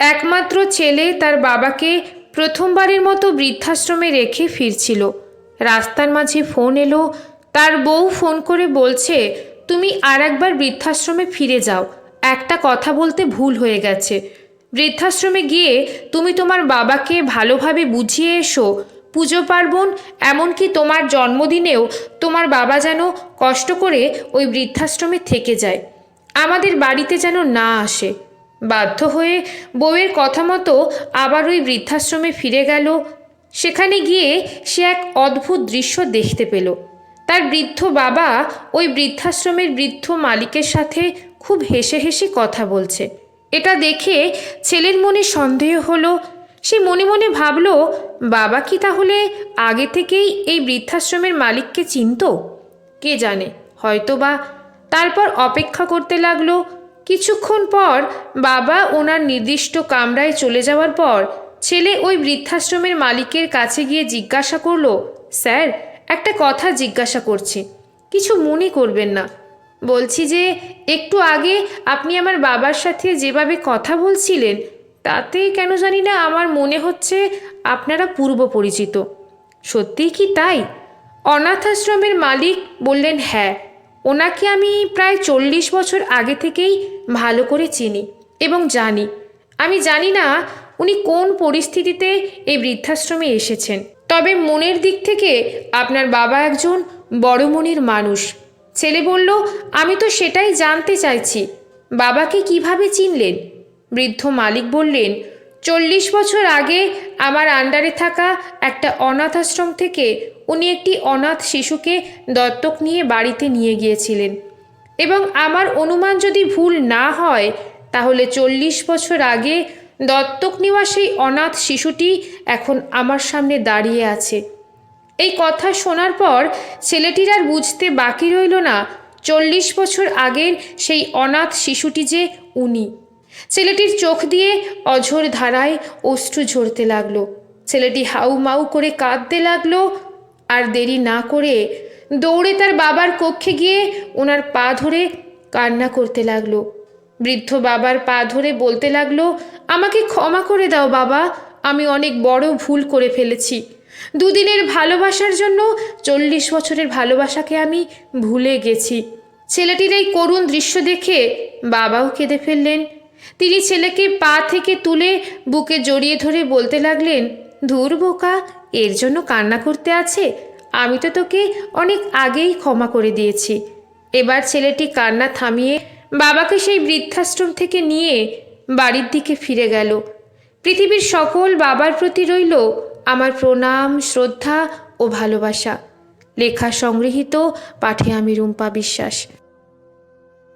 একমাত্র ছেলে তার বাবাকে প্রথমবারের মতো বৃদ্ধাশ্রমে রেখে ফিরছিল। রাস্তার মাঝে ফোন এলো, তার বউ ফোন করে বলছে, তুমি আর একবার বৃদ্ধাশ্রমে ফিরে যাও, একটা কথা বলতে ভুল হয়ে গেছে। বৃদ্ধাশ্রমে গিয়ে তুমি তোমার বাবাকে ভালোভাবে বুঝিয়ে এসো। পুজো পার্বণ, এমনকি তোমার জন্মদিনেও তোমার বাবা যেন কষ্ট করে ওই বৃদ্ধাশ্রমে থেকে যায়। আমাদের বাড়িতে যেন না আসে। বাধ্য হয়ে বউয়ের কথা মতো আবার ওই বৃদ্ধাশ্রমে ফিরে গেল। সেখানে গিয়ে সে এক অদ্ভুত দৃশ্য দেখতে পেল। তার বৃদ্ধ বাবা ওই বৃদ্ধাশ্রমের বৃদ্ধ মালিকের সাথে খুব হেসে হেসে কথা বলছে। এটা দেখে ছেলের মনে সন্দেহ হলো। সে মনে মনে ভাবল, বাবা কি তাহলে আগে থেকেই এই বৃদ্ধাশ্রমের মালিককে চিনত? কে জানে? হয়তো বা তারপর অপেক্ষা করতে লাগল। কিছুক্ষণ পর বাবা ওনার নির্দিষ্ট কামরায় চলে যাওয়ার পর ছেলে ওই বৃদ্ধাশ্রমের মালিকের কাছে গিয়ে জিজ্ঞাসা করল, স্যার, একটা কথা জিজ্ঞাসা করছি। কিছু মনে করবেন না। বলছি যে, একটু আগে আপনি আমার বাবার সাথে যেভাবে কথা বলছিলেন, তাতে কেন জানি না আমার মনে হচ্ছে আপনারা পূর্ব পরিচিত। সত্যিই কি তাই? অনাথাশ্রমের মালিক বললেন হ্যাঁ ওনাকে আমি প্রায় চল্লিশ বছর আগে থেকেই ভালো করে চিনি এবং জানি। আমি জানি না উনি কোন পরিস্থিতিতে এই বৃদ্ধাশ্রমে এসেছেন। তবে মনের দিক থেকে আপনার বাবা একজন বড় মনের মানুষ। ছেলে বলল, আমি তো সেটাই জানতে চাইছি। বাবাকে কীভাবে চিনলেন? বৃদ্ধ মালিক বললেন চল্লিশ বছর আগে আমার আন্ডারে থাকা একটা অনাথ আশ্রম থেকে উনি একটি অনাথ শিশুকে দত্তক নিয়ে বাড়িতে নিয়ে গিয়েছিলেন। এবং আমার অনুমান যদি ভুল না হয়, তাহলে চল্লিশ বছর আগে দত্তক নেওয়া সেই অনাথ শিশুটি এখন আমার সামনে দাঁড়িয়ে আছে। এই কথা শোনার পর ছেলেটির আর বুঝতে বাকি রইল না, চল্লিশ বছর আগের সেই অনাথ শিশুটি যে উনি। ছেলেটির চোখ দিয়ে অঝোর ধারায় অশ্রু ঝরতে লাগল। ছেলেটি হাউ মাউ করে কাঁদতে লাগল আর দেরি না করে দৌড়ে তার বাবার কক্ষে গিয়ে ওনার পা ধরে কান্না করতে লাগল। বৃদ্ধ বাবার পা ধরে বলতে লাগল, আমাকে ক্ষমা করে দাও বাবা, আমি অনেক বড় ভুল করে ফেলেছি। দুদিনের ভালোবাসার জন্য চল্লিশ বছরের ভালোবাসাকে আমি ভুলে গেছি। ছেলেটির এই করুণ দৃশ্য দেখে বাবাও কেঁদে ফেললেন। তিনি ছেলেকে পা থেকে তুলে বুকে জড়িয়ে ধরে বলতে লাগলেন, ধুর বোকা, এর জন্য কান্না করতে আছে। আমি তো তোকে অনেক আগেই ক্ষমা করে দিয়েছি। এবার ছেলেটি কান্না থামিয়ে বাবাকে সেই বৃদ্ধাশ্রম থেকে নিয়ে বাড়ির দিকে ফিরে গেল। পৃথিবীর সকল বাবার প্রতি রইল আমার প্রণাম, শ্রদ্ধা ও ভালোবাসা। লেখা সংগৃহীত পাঠে আমি রুম্পা বিশ্বাস।